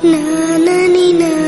那那你那。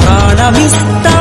ప్రాణమిస్తా.